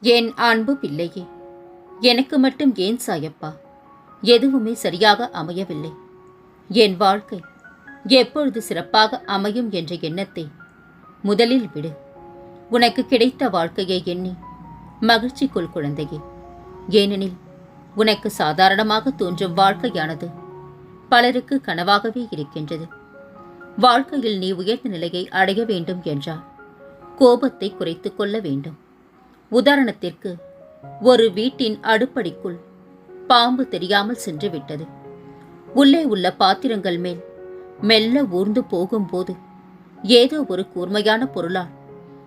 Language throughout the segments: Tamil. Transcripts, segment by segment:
என் அன்பு பிள்ளையே? எனக்கு மட்டும் ஏன் சாயப்பா? எதுவுமே சரியாக அமையவில்லை. என் வாழ்க்கை எப்பொழுது சிறப்பாக அமையும் என்ற எண்ணத்தை முதலில் விடு. உனக்கு கிடைத்த வாழ்க்கையை எண்ணி மகிழ்ச்சி கொள் குழந்தையே. ஏனெனில் உனக்கு சாதாரணமாக தோன்றும் வாழ்க்கையானது பலருக்கு கனவாகவே இருக்கின்றது. வாழ்க்கையில் நீ உயர்ந்த நிலையை அடைய வேண்டும் என்றால் கோபத்தை குறைத்து கொள்ள வேண்டும். உதாரணத்திற்கு ஒரு வீட்டின் அடுப்படிக்குள் பாம்பு தெரியாமல் சென்று விட்டது. உள்ளே உள்ள பாத்திரங்கள் மேல் மெல்ல ஊர்ந்து போகும்போது ஏதோ ஒரு கூர்மையான பொருளால்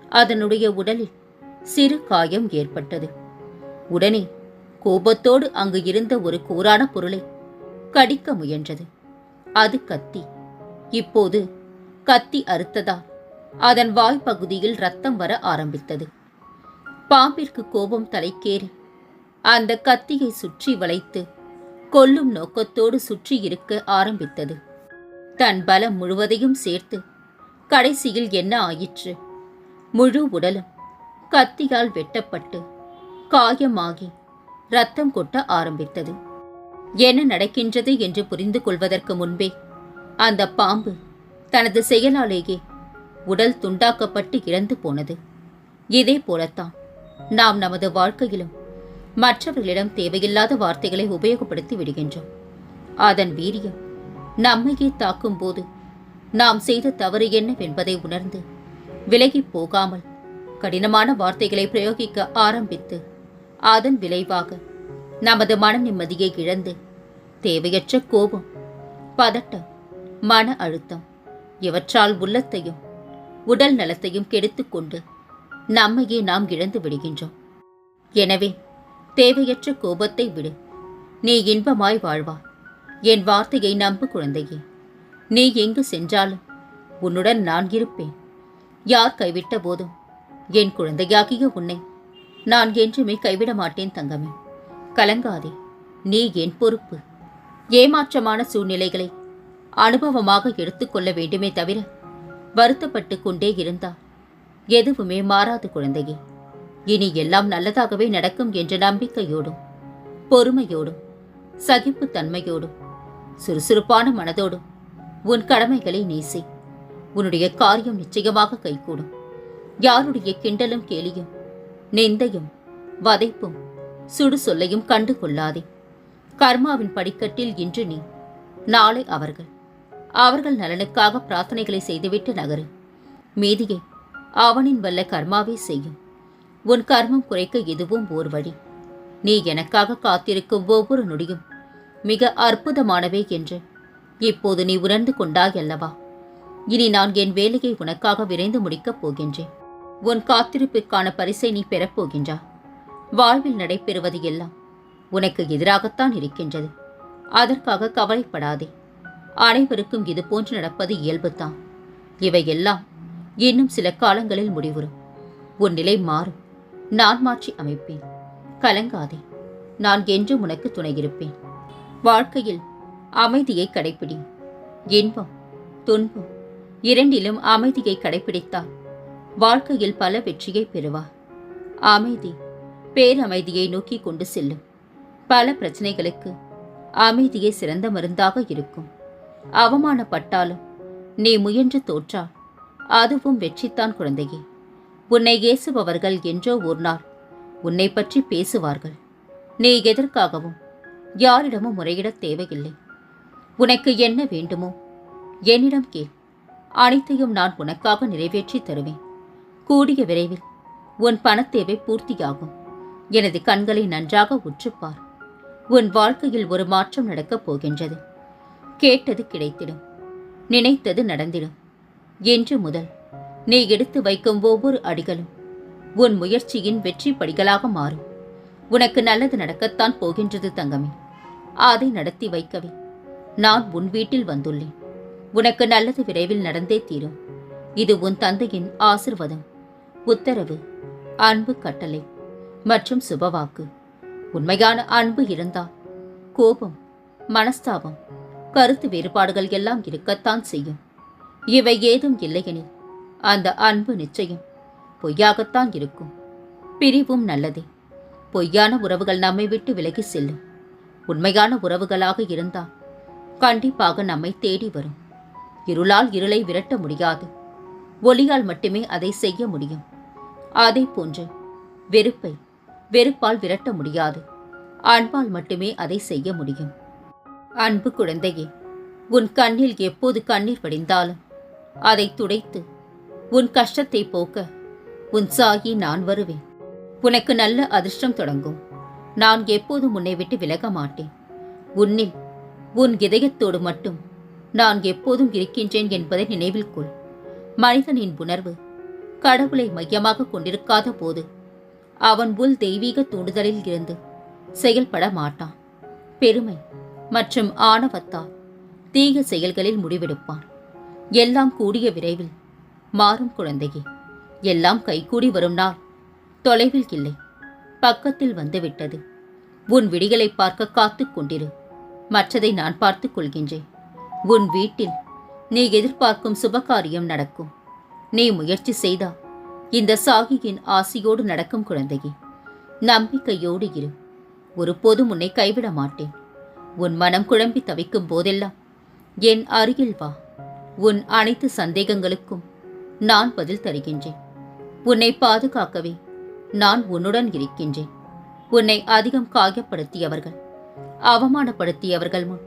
அதனுடைய உடலில் சிறு காயம் ஏற்பட்டது. உடனே கோபத்தோடு அங்கு இருந்த ஒரு கூரான பொருளை கடிக்க முயன்றது. அது கத்தி. இப்போது கத்தி அறுத்ததால் அதன் வாய்ப்பகுதியில் ரத்தம் வர ஆரம்பித்தது. பாம்பிற்கு கோபம் தலைக்கேறி அந்த கத்தியை சுற்றி வளைத்து கொல்லும் நோக்கத்தோடு சுற்றி இருக்க ஆரம்பித்தது. தன் பலம் முழுவதையும் சேர்த்து கடைசியில் என்ன ஆயிற்று? முழு உடலும் கத்தியால் வெட்டப்பட்டு காயமாகி ரத்தம் கொட்ட ஆரம்பித்தது. என்ன நடக்கின்றது என்று புரிந்து கொள்வதற்கு முன்பே அந்த பாம்பு தனது செயலாலேயே உடல் துண்டாக்கப்பட்டு இறந்து போனது. இதே போலத்தான் நாம் நமது வாழ்க்கையிலும் மற்றவர்களிடம் தேவையில்லாத வார்த்தைகளை உபயோகப்படுத்தி விடுகின்றோம். அதன் வீரியம் நம்மையே தாக்கும் போது நாம் செய்த தவறு என்னவென்பதை உணர்ந்து விலகிப் போகாமல் கடினமான வார்த்தைகளை பிரயோகிக்க ஆரம்பித்து அதன் விளைவாக நமது மன நிம்மதியை இழந்து தேவையற்ற கோபம் பதட்டம் மன அழுத்தம் இவற்றால் உள்ளத்தையும் உடல் நலத்தையும் கெடுத்துக்கொண்டு நம்மையே நாம் இழந்து விடுகின்றோம். எனவே தேவையற்ற கோபத்தை விடு. நீ இன்பமாய் வாழ்வா. என் வார்த்தையை நம்பு குழந்தையே. நீ எங்கு சென்றாலும் உன்னுடன் நான் இருப்பேன். யார் கைவிட்ட போதும் என் குழந்தையாகிய உன்னை நான் என்றுமே கைவிட மாட்டேன் தங்கமே. கலங்காதே. நீ என் பொறுப்பு. ஏமாற்றமான சூழ்நிலைகளை அனுபவமாக எடுத்துக்கொள்ள வேண்டுமே தவிர வருத்தப்பட்டு கொண்டே இருந்தா எதுவுமே மாறாது குழந்தையே. இனி எல்லாம் நல்லதாகவே நடக்கும் என்ற நம்பிக்கையோடும் பொறுமையோடும் சகிப்புத்தன்மையோடும் சுறுசுறுப்பான மனதோடும் உன் கடமைகளை நேசி. உன்னுடைய காரியம் நிச்சயமாக கைகூடும். யாருடைய கிண்டலும் கேலியும் நிந்தையும் வதைப்பும் சுடு சொல்லையும் கண்டு கொள்ளாதே. கர்மாவின் படிக்கட்டில் இன்று நீ நாளை அவர்கள். அவர்கள் நலனுக்காக பிரார்த்தனைகளை செய்துவிட்டு நகரு. மீதியை அவனின் வல்ல கர்மாவே செய்யும். உன் கர்மம் குறைக்க இதுவும் ஓர் வழி. நீ எனக்காக காத்திருக்கும் ஒவ்வொரு நொடியும் மிக அற்புதமானவே என்று இப்போது நீ உணர்ந்து கொண்டாய் அல்லவா இனி நான் என் வேலையை உனக்காக விரைந்து முடிக்கப் போகின்றேன். உன் காத்திருப்பிற்கான பரிசை நீ பெறப்போகின்றா வாழ்வில் நடைபெறுவது எல்லாம் உனக்கு எதிராகத்தான் இருக்கின்றது. அதற்காக கவலைப்படாதே. அனைவருக்கும் இது போன்று நடப்பது இயல்புதான். இவையெல்லாம் இன்னும் சில காலங்களில் முடிவுறும். உன் நிலை மாறும். நான் மாற்றி அமைப்பேன். கலங்காதே. நான் என்றும் உனக்கு துணையிருப்பேன் வாழ்க்கையில் அமைதியை கடைப்பிடி. இன்பம் துன்பம் இரண்டிலும் அமைதியை கடைப்பிடித்தால் வாழ்க்கையில் பல வெற்றியை பெறுவார் அமைதி பேரமைதியை நோக்கி கொண்டு செல்லும். பல பிரச்சனைகளுக்கு அமைதியே சிறந்த மருந்தாக இருக்கும். அவமானப்பட்டாலும் நீ முயன்று தோற்றால் அதுவும் வெற்றித்தான் குழந்தையே. உன்னை ஏசுபவர்கள் என்றோ ஒரு நாள் உன்னை பற்றி பேசுவார்கள். நீ எதற்காகவும் யாரிடமும் முறையிடத் தேவையில்லை. உனக்கு என்ன வேண்டுமோ? என்னிடம் கேள். அனைத்தையும் நான் உனக்காக நிறைவேற்றி தருவேன். கூடிய விரைவில் உன் பணத்தேவை பூர்த்தியாகும். எனது கண்களை நன்றாக உற்றுப்பார். உன் வாழ்க்கையில் ஒரு மாற்றம் நடக்கப் போகின்றது. கேட்டது கிடைத்திடும். நினைத்தது நடந்திடும். என்று முதல். நீ எடுத்து வைக்கும் ஒவ்வொரு அடிகளும் உன் முயற்சியின் வெற்றி படிகளாக மாறும். உனக்கு நல்லது நடக்கத்தான் போகின்றது தங்கமே. அதை நடத்தி வைக்கவே நான் உன் வீட்டில் வந்துள்ளேன். உனக்கு நல்லது விரைவில் நடந்தே தீரும். இது உன் தந்தையின் ஆசிர்வாதம் உத்தரவு அன்பு கட்டளை மற்றும் சுபவாக்கு. உண்மையான அன்பு இருந்தால் கோபம் மனஸ்தாபம் கருத்து வேறுபாடுகள் எல்லாம் இருக்கத்தான் செய்யும். இவை ஏதும் இல்லையெனில் அந்த அன்பு நிச்சயம் பொய்யாகத்தான் இருக்கும். பிரிவும் நல்லதே. பொய்யான உறவுகள் நம்மை விட்டு விலகி செல்லும். உண்மையான உறவுகளாக இருந்தால் கண்டிப்பாக நம்மை தேடி வரும். இருளால் இருளை விரட்ட முடியாது. ஒளியால் மட்டுமே அதை செய்ய முடியும். அதே போன்று வெறுப்பை வெறுப்பால் விரட்ட முடியாது. அன்பால் மட்டுமே அதை செய்ய முடியும். அன்பு குழந்தையே உன் கண்ணில் எப்போது கண்ணீர் வடிந்தாலும் அதை துடைத்து உன் கஷ்டத்தை போக்க உன் சாயி நான் வருவேன். உனக்கு நல்ல அதிர்ஷ்டம் தொடங்கும். நான் எப்போதும் உன்னை விட்டு விலக மாட்டேன். உன்னில் உன் இதயத்தோடு மட்டும் நான் எப்போதும் இருக்கின்றேன் என்பதை நினைவில் கொள். மனிதனின் உணர்வு கடவுளை மையமாக கொண்டிருக்காத போது அவன் உள் தெய்வீக தூண்டுதலில் இருந்து செயல்பட மாட்டான். பெருமை மற்றும் ஆணவத்தால் தீய செயல்களில் முடிவெடுப்பான். எல்லாம் கூடிய விரைவில். மாறும் குழந்தையே எல்லாம் கைகூடி வரும் நாள். தொலைவில் இல்லை பக்கத்தில் வந்துவிட்டது உன் விடிகளை பார்க்க காத்துக் கொண்டிரு. மற்றதை நான் பார்த்துக் கொள்கின்றேன். உன் வீட்டில் நீ எதிர்பார்க்கும் சுபகாரியம் நடக்கும். நீ முயற்சி செய்தா இந்த சாகியின் ஆசியோடு நடக்கும் குழந்தையே. நம்பிக்கையோடு இரு. ஒருபோதும் உன்னை கைவிட மாட்டேன். உன் மனம் குழம்பி தவிக்கும் போதெல்லாம் என் அருகில் வா. உன் அனைத்து சந்தேகங்களுக்கும் நான் பதில் தருகின்றேன். உன்னை பாதுகாக்கவே நான் உன்னுடன் இருக்கின்றேன். உன்னை அதிகம் காயப்படுத்தியவர்கள் அவமானப்படுத்தியவர்கள் முன்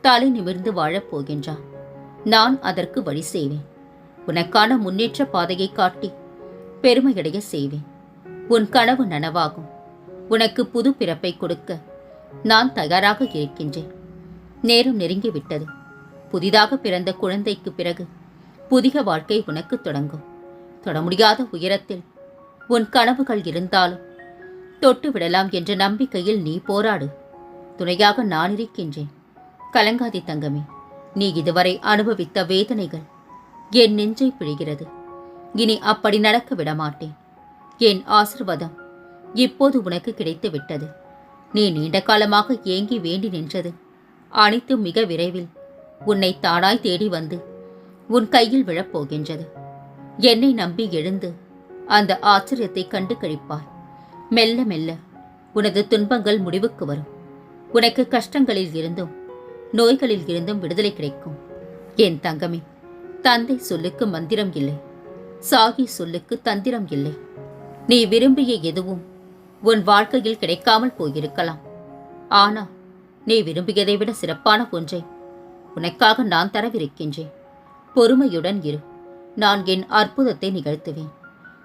தலை நிமிர்ந்து வாழப் போகின்றான். நான் அதற்கு வழி செய்வேன். உனக்கான முன்னேற்ற பாதையை காட்டி பெருமையடைய செய்வேன். உன் கனவு நனவாகும். உனக்கு புது பிறப்பை கொடுக்க நான் தயாராக இருக்கின்றேன். நேரம் நெருங்கிவிட்டது. புதிதாக பிறந்த குழந்தைக்கு பிறகு புதிய வாழ்க்கை உனக்கு தொடங்கும். தொட முடியாத உயரத்தில் உன் கனவுகள் இருந்தாலும் தொட்டு விடலாம் என்ற நம்பிக்கையில் நீ போராடு. துணையாக நான் இருக்கின்றேன். கலங்காதி தங்கமே நீ இதுவரை அனுபவித்த வேதனைகள் என் நெஞ்சை பிழிகிறது. இனி அப்படி நடக்க விடமாட்டேன். என் ஆசிர்வாதம் இப்போது உனக்கு கிடைத்து விட்டது நீ நீண்ட காலமாக ஏங்கி வேண்டி நின்றது அனைத்தும் மிக விரைவில் உன்னை தானாய் தேடி வந்து உன் கையில் விழப்போகின்றது. என்னை நம்பி எழுந்து அந்த ஆச்சரியத்தை கண்டு கழிப்பாய் மெல்ல மெல்ல உனது துன்பங்கள் முடிவுக்கு வரும். உனக்கு கஷ்டங்களில் இருந்தும் நோய்களில் இருந்தும் விடுதலை கிடைக்கும். என் தங்கமே தந்தை சொல்லுக்கு மந்திரம் இல்லை. சாகி சொல்லுக்கு தந்திரம் இல்லை. நீ விரும்பிய எதுவும் உன் வாழ்க்கையில் கிடைக்காமல் போயிருக்கலாம். ஆனா நீ விரும்பியதை விட சிறப்பான ஒன்றை உனக்காக நான் தரவிருக்கின்றேன். பொறுமையுடன் இரு. நான் என் அற்புதத்தை நிகழ்த்துவேன்.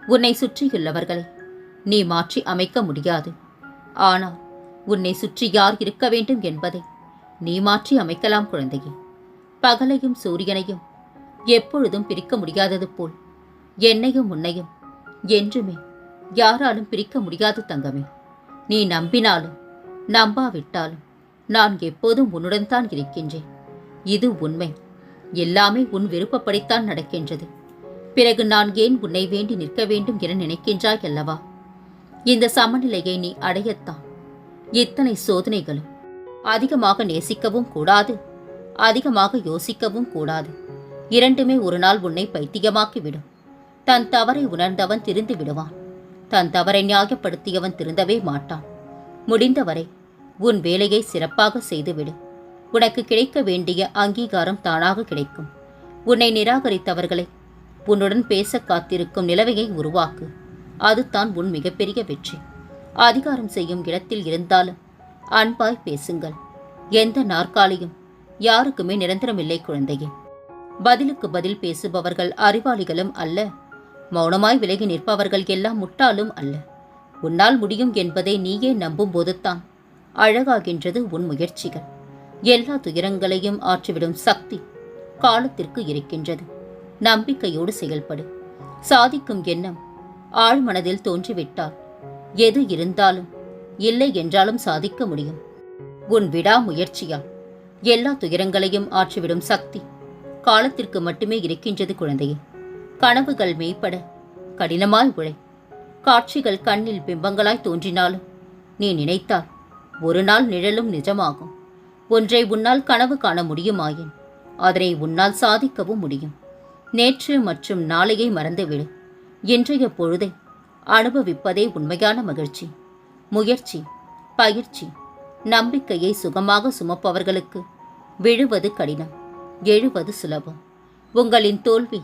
உன்னை சுற்றியுள்ளவர்களை நீ மாற்றி அமைக்க முடியாது. ஆனால் உன்னை சுற்றி யார் இருக்க வேண்டும் என்பதை நீ மாற்றி அமைக்கலாம் குழந்தையே. பகலையும் சூரியனையும் எப்பொழுதும் பிரிக்க முடியாதது போல் என்னையும் உன்னையும் என்றுமே யாராலும் பிரிக்க முடியாது தங்கமே. நீ நம்பினாலும் நம்பாவிட்டாலும் நான் எப்போதும் உன்னுடன் தான் இருக்கின்றேன். இது உண்மை. எல்லாமே உன் விருப்பப்படித்தான் நடக்கின்றது. பிறகு நான் ஏன் உன்னை வேண்டி நிற்க வேண்டும் என நினைக்கின்றாய் அல்லவா? இந்த சமநிலையை நீ அடையத்தான். இத்தனை சோதனைகளும் அதிகமாக நேசிக்கவும் கூடாது. அதிகமாக யோசிக்கவும் கூடாது. இரண்டுமே ஒரு நாள் உன்னை பைத்தியமாக்கிவிடும். தன் தவறை உணர்ந்தவன் திருந்து விடுவான். தன் தவறை நியாயப்படுத்தியவன் திருந்தவே மாட்டான். முடிந்தவரை உன் வேலையை சிறப்பாக செய்துவிடு. உனக்கு கிடைக்க வேண்டிய அங்கீகாரம் தானாக கிடைக்கும். உன்னை நிராகரித்தவர்களை உன்னுடன் பேச காத்திருக்கும் நிலவையை உருவாக்கு. அதுதான் உன் மிகப்பெரிய வெற்றி. அதிகாரம் செய்யும் இடத்தில் இருந்தாலும் அன்பாய் பேசுங்கள். எந்த நாற்காலியும் யாருக்குமே நிரந்தரமில்லை குழந்தையே. பதிலுக்கு பதில் பேசுபவர்கள் அறிவாளிகளும் அல்ல. மௌனமாய் விலகி நிற்பவர்கள் எல்லாம் முட்டாளும் அல்ல. உன்னால் முடியும் என்பதை நீயே நம்பும் போதுதான் அழகாகின்றது உன் முயற்சிகள். எல்லா துயரங்களையும் ஆற்றிவிடும் சக்தி காலத்திற்கு இருக்கின்றது. நம்பிக்கையோடு செயல்படு. சாதிக்கும் எண்ணம் ஆழ்மனதில் தோன்றிவிட்டால் எது இருந்தாலும் இல்லை என்றாலும் சாதிக்க முடியும். உன் விடாமுயற்சியால் எல்லா துயரங்களையும் ஆற்றிவிடும் சக்தி காலத்திற்கு மட்டுமே இருக்கின்றது குழந்தையே. கனவுகள் மெய்ப்பட கடினமாய் உழை. காட்சிகள் கண்ணில் பிம்பங்களாய் தோன்றினாலும் நீ நினைத்தால் ஒரு நாள் நிழலும் நிஜமாகும். ஒன்றை உன்னால் கனவு காண முடியுமாயின்? அதனை உன்னால் சாதிக்கவும் முடியும். நேற்று மற்றும் நாளையை மறந்துவிடு. இன்றைய பொழுதை அனுபவிப்பதே உண்மையான மகிழ்ச்சி. முயற்சி பயிற்சி நம்பிக்கையை சுகமாக சுமப்பவர்களுக்கு விழுவது கடினம் எழுவது சுலபம். உங்களின் தோல்வி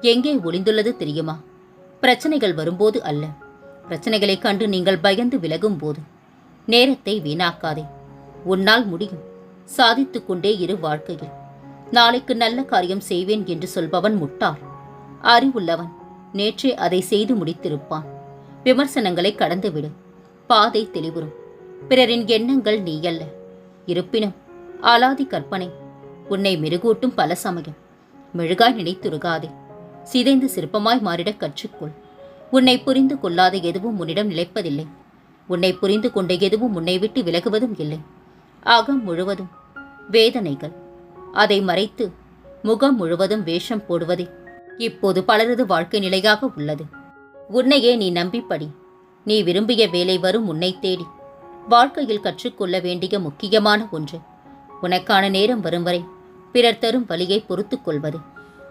எங்கே ஒளிந்துள்ளது தெரியுமா? பிரச்சனைகள் வரும்போது அல்ல. பிரச்சனைகளைக் கண்டு நீங்கள் பயந்து விலகும் போது நேரத்தை வீணாக்காதே. உன்னால் முடியும். சாதித்துக் கொண்டே இரு வாழ்க்கையில். நாளைக்கு நல்ல காரியம் செய்வேன் என்று சொல்பவன் முட்டாள். அறிவுள்ளவன் நேற்றே அதை செய்து முடித்திருப்பான். விமர்சனங்களை கடந்துவிடு. பாதை தெளிவுறும். பிறரின் எண்ணங்கள் நீயல்ல. இருப்பினும் ஆலாதி கற்பனை உன்னை மெருகூட்டும் பல சமயம். மெழுகாய் நினைத்துருகாதே. சிதைந்து சிற்பமாய் மாறிடக் கற்றுக்கொள். உன்னை புரிந்து கொள்ளாத எதுவும் உன்னிடம் நிலைப்பதில்லை. உன்னை புரிந்து கொண்ட எதுவும் உன்னை விட்டு விலகுவதும் இல்லை. அகம் முழுவதும் வேதனைகள். அதை மறைத்து முகம் முழுவதும் வேஷம் போடுவதே இப்போது பலரது வாழ்க்கை நிலையாக உள்ளது. உன்னையே நீ நம்பிப்படி. நீ விரும்பிய வேலை வரும் உன்னை தேடி. வாழ்க்கையில் கற்றுக்கொள்ள வேண்டிய முக்கியமான ஒன்று உனக்கான நேரம் வரும் வரை பிறர் தரும் வழியை பொறுத்து கொள்வது.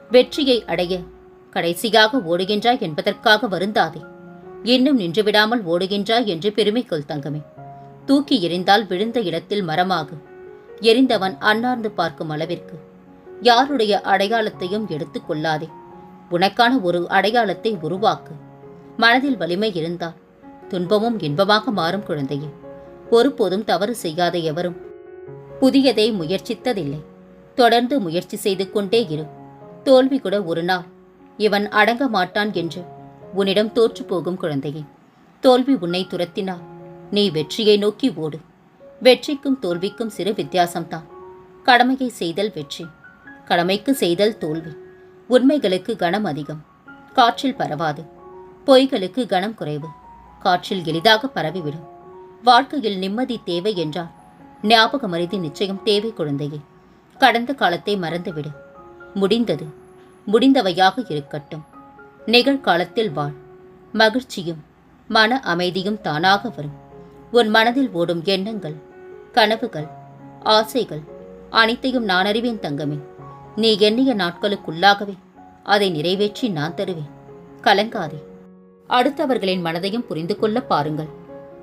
வெற்றியை அடைய கடைசியாக ஓடுகின்றாய் என்பதற்காக வருந்தாதே. இன்னும் நின்றுவிடாமல் ஓடுகின்றாய் என்று பெருமை கொள் தங்கமே. தூக்கி எறிந்தால் விழுந்த இடத்தில் மரமாகு. எரிந்தவன் அன்னார்ந்து பார்க்கும் அளவிற்கு. யாருடைய அடையாளத்தையும் எடுத்துக் கொள்ளாதே. உனக்கான ஒரு அடையாளத்தை உருவாக்கு. மனதில் வலிமை இருந்தால் துன்பமும் இன்பமாக மாறும் குழந்தையே. ஒருபோதும் தவறு செய்யாத எவரும். புதியதை முயற்சித்ததில்லை. தொடர்ந்து முயற்சி செய்து கொண்டே இரு. தோல்வி கூட ஒரு நாள். இவன் அடங்க மாட்டான் என்று உன்னிடம் தோற்று போகும் குழந்தையே. தோல்வி உன்னை துரத்தினாள் நீ வெற்றியை நோக்கி ஓடு. வெற்றிக்கும் தோல்விக்கும் சிறு வித்தியாசம்தான். கடமையை செய்தல் வெற்றி. கடமைக்கு செய்தல் தோல்வி. உண்மைகளுக்கு கனம் அதிகம். காற்றில் பரவாது. பொய்களுக்கு கனம் குறைவு. காற்றில் எளிதாக பரவிவிடும். வாழ்க்கையில் நிம்மதி தேவை என்றால் ஞாபகமறிதி நிச்சயம் தேவை குழந்தையே. கடந்த காலத்தை மறந்துவிடு. முடிந்தது. முடிந்தவையாக இருக்கட்டும். நிகழ்காலத்தில் வாழ். மகிழ்ச்சியும் மன அமைதியும் தானாக வரும். உன் மனதில் ஓடும் எண்ணங்கள் கனவுகள் ஆசைகள் அனைத்தையும் நான் அறிவேன் தங்கமே. நீ எண்ணிய நாட்களுக்குள்ளாகவே அதை நிறைவேற்றி நான் தருவேன். கலங்காதே. அடுத்தவர்களின் மனதையும் புரிந்து கொள்ள பாருங்கள்.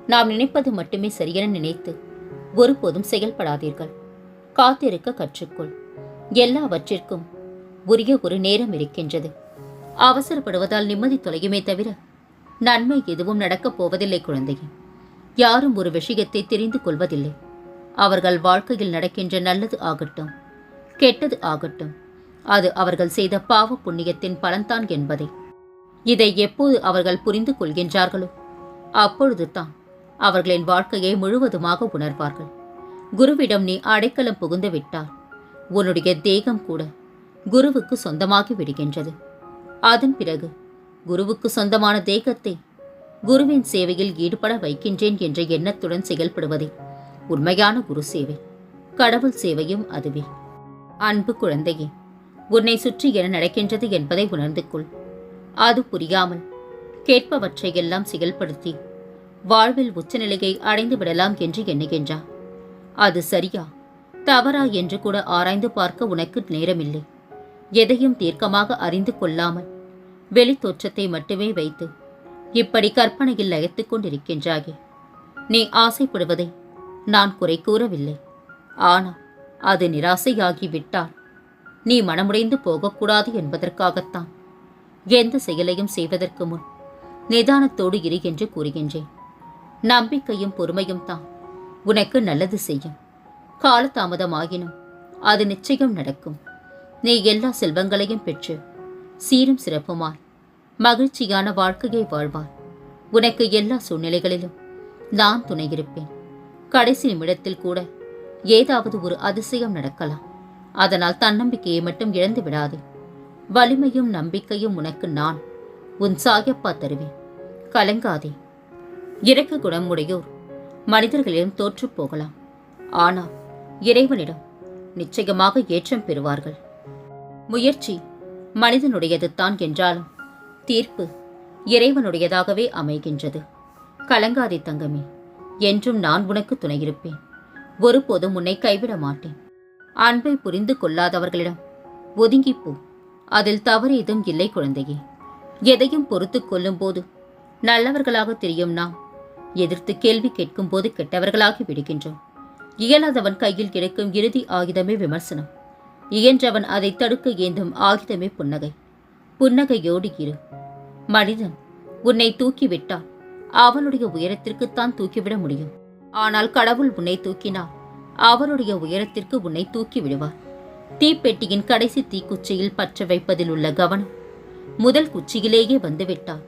நாம் நினைப்பது மட்டுமே சரியென நினைத்து ஒருபோதும் செயல்படாதீர்கள். காத்திருக்க கற்றுக்கொள். எல்லாவற்றிற்கும் உரிய ஒரு நேரம் இருக்கின்றது. அவசரப்படுவதால் நிம்மதி தொலையுமே தவிர நன்மை எதுவும் நடக்கப் போவதில்லை குழந்தையே. யாரும் ஒரு விஷயத்தை தெரிந்து கொள்வதில்லை. அவர்கள் வாழ்க்கையில் நடக்கின்ற நல்லது ஆகட்டும் கெட்டது ஆகட்டும். அது அவர்கள் செய்த பாவ புண்ணியத்தின் பலன்தான் என்பதை. இதை எப்போது அவர்கள் புரிந்து கொள்கின்றார்களோ அப்பொழுது தான் அவர்களின் வாழ்க்கையை முழுவதுமாக உணர்வார்கள். குருவிடம் நீ அடைக்கலம் புகுந்து விட்டால் உன்னுடைய தேகம் கூட குருவுக்கு சொந்தமாகி விடுகின்றது. அதன் பிறகு குருவுக்கு சொந்தமான தேகத்தை குருவின் சேவையில் ஈடுபட வைக்கின்றேன் என்ற எண்ணத்துடன் செயல்படுவதே உண்மையான குரு சேவை. கடவுள் சேவையும் அதுவே. அன்பு குழந்தையே உன்னை சுற்றி என நடக்கின்றது என்பதை உணர்ந்து கொள். அது புரியாமல் கேட்பவற்றையெல்லாம் செயல்படுத்தி வாழ்வில் உச்சநிலையை அடைந்து விடலாம் என்று எண்ணுகின்றார் அது சரியா? தவறா என்று கூட ஆராய்ந்து பார்க்க உனக்கு நேரமில்லை. எதையும் தீர்க்கமாக அறிந்து கொள்ளாமல் வெளித்தோற்றத்தை மட்டுமே வைத்து இப்படி கற்பனையில் லயத்துக் கொண்டிருக்கின்றாயே. நீ ஆசைப்படுவதை நான் குறை கூறவில்லை. ஆனால் அது நிராசையாகி விட்டால் நீ மனமுடைந்து போகக்கூடாது என்பதற்காகத்தான் எந்த செயலையும் செய்வதற்கு முன் நிதானத்தோடு இரு என்று கூறுகின்றேன். நம்பிக்கையும் பொறுமையும் தான் உனக்கு நல்லது செய்யும். காலதாமதமாகினும் அது நிச்சயம் நடக்கும். நீ எல்லா செல்வங்களையும் பெற்று சீரும் சிறப்புமாய் மகிழ்ச்சியான வாழ்க்கையை வாழ்வாய். உனக்கு எல்லா சூழ்நிலைகளிலும் நான் துணையிருப்பேன். கடைசி நிமிடத்தில் கூட ஏதாவது ஒரு அதிசயம் நடக்கலாம். அதனால் தன்னம்பிக்கையை மட்டும் இழந்து விடாதே. வலிமையும் நம்பிக்கையும் உனக்கு நான் உன் சாயப்பா தருவேன். கலங்காதே. இறக்க குணமுடையோர் மனிதர்களிடம் தோற்றுப் போகலாம். ஆனால் இறைவனிடம் நிச்சயமாக ஏற்றம் பெறுவார்கள். முயற்சி மனிதனுடையது தான் என்றாலும் தீர்ப்பு இறைவனுடையதாகவே அமைகின்றது. கலங்காதே தங்கமே என்றும் நான் உனக்கு துணையிருப்பேன். ஒருபோதும் உன்னை கைவிட மாட்டேன். அன்பை புரிந்து கொள்ளாதவர்களிடம் ஒதுங்கிப் போ. அதில் தவறு ஏதும் இல்லை குழந்தையே. எதையும் பொறுத்துக் கொள்ளும்போது நல்லவர்களாக தெரியும் நாம். எதிர்த்து கேள்வி கேட்கும் போது கெட்டவர்களாகி விடுகின்றோம். இயலாதவன் கையில் கிடைக்கும் இறுதி ஆயுதமே விமர்சனம். இயன்றவன் அதை தடுக்க ஏந்தும் ஆயுதமே புன்னகை. புன்னகையோடு இரு. மனிதன் உன்னை தூக்கிவிட்டான். அவனுடைய உயரத்திற்குத்தான் தூக்கிவிட முடியும். ஆனால் கடவுள் உன்னை தூக்கினால் அவருடைய உயரத்திற்கு உன்னை தூக்கி விடுவார் தீப்பெட்டியின் கடைசி தீக்குச்சியில் பற்ற வைப்பதில் உள்ள கவனம் முதல் குச்சியிலேயே வந்துவிட்டால்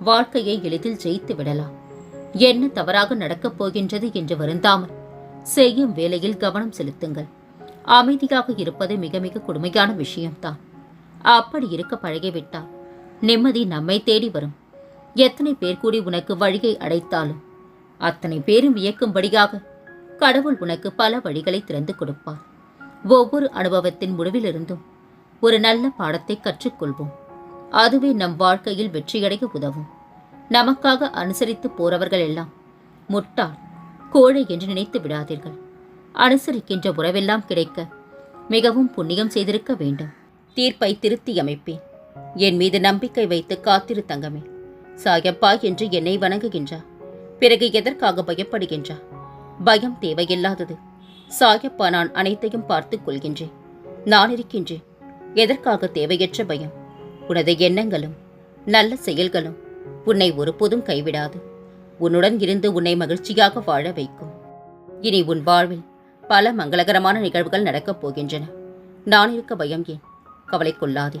வாழ்க்கையை எளிதில் ஜெயித்து விடலாம். என்ன தவறாக நடக்கப் போகின்றது என்று வருந்தாமல் செய்யும் வேலையில் கவனம் செலுத்துங்கள். அமைதியாக இருப்பது மிக மிக கொடுமையான விஷயம்தான். அப்படி இருக்க பழகிவிட்டார் நிம்மதி நம்மை தேடி வரும். எத்தனை பேர் கூடி உனக்கு வழியை அடைத்தாலும் அத்தனை பேரும் வியக்கும்படியாக கடவுள் உனக்கு பல வழிகளை திறந்து கொடுப்பார். ஒவ்வொரு அனுபவத்தின் முடிவிலிருந்தும் ஒரு நல்ல பாடத்தை கற்றுக்கொள்வோம். அதுவே நம் வாழ்க்கையில் வெற்றியடைய உதவும். நமக்காக அனுசரித்து போறவர்கள் எல்லாம் முட்டாள் கோழை என்று நினைத்து விடாதீர்கள். அனுசரிக்கின்ற உறவெல்லாம் கிடைக்க மிகவும் புண்ணியம் செய்திருக்க வேண்டும். தீர்ப்பை திருத்தி அமைப்பேன். என் மீது நம்பிக்கை வைத்து காத்திரு தங்கமே. சாயப்பா என்று என்னை வணங்குகின்றா. பிறகு எதற்காக பயப்படுகின்றா? பயம் தேவையில்லாதது. சாயப்பா நான் அனைத்தையும் பார்த்துக் கொள்கின்றேன். நான் இருக்கின்றேன். எதற்காக தேவையற்ற பயம்? உனது எண்ணங்களும் நல்ல செயல்களும் உன்னை ஒருபோதும் கைவிடாது. உன்னுடன் இருந்து உன்னை மகிழ்ச்சியாக வாழ வைக்கும். இனி உன் வாழ்வில் பல மங்களகரமான நிகழ்வுகள் நடக்கப் போகின்றன. நான் இருக்க பயம் ஏன்? கவலை கொள்ளாதே.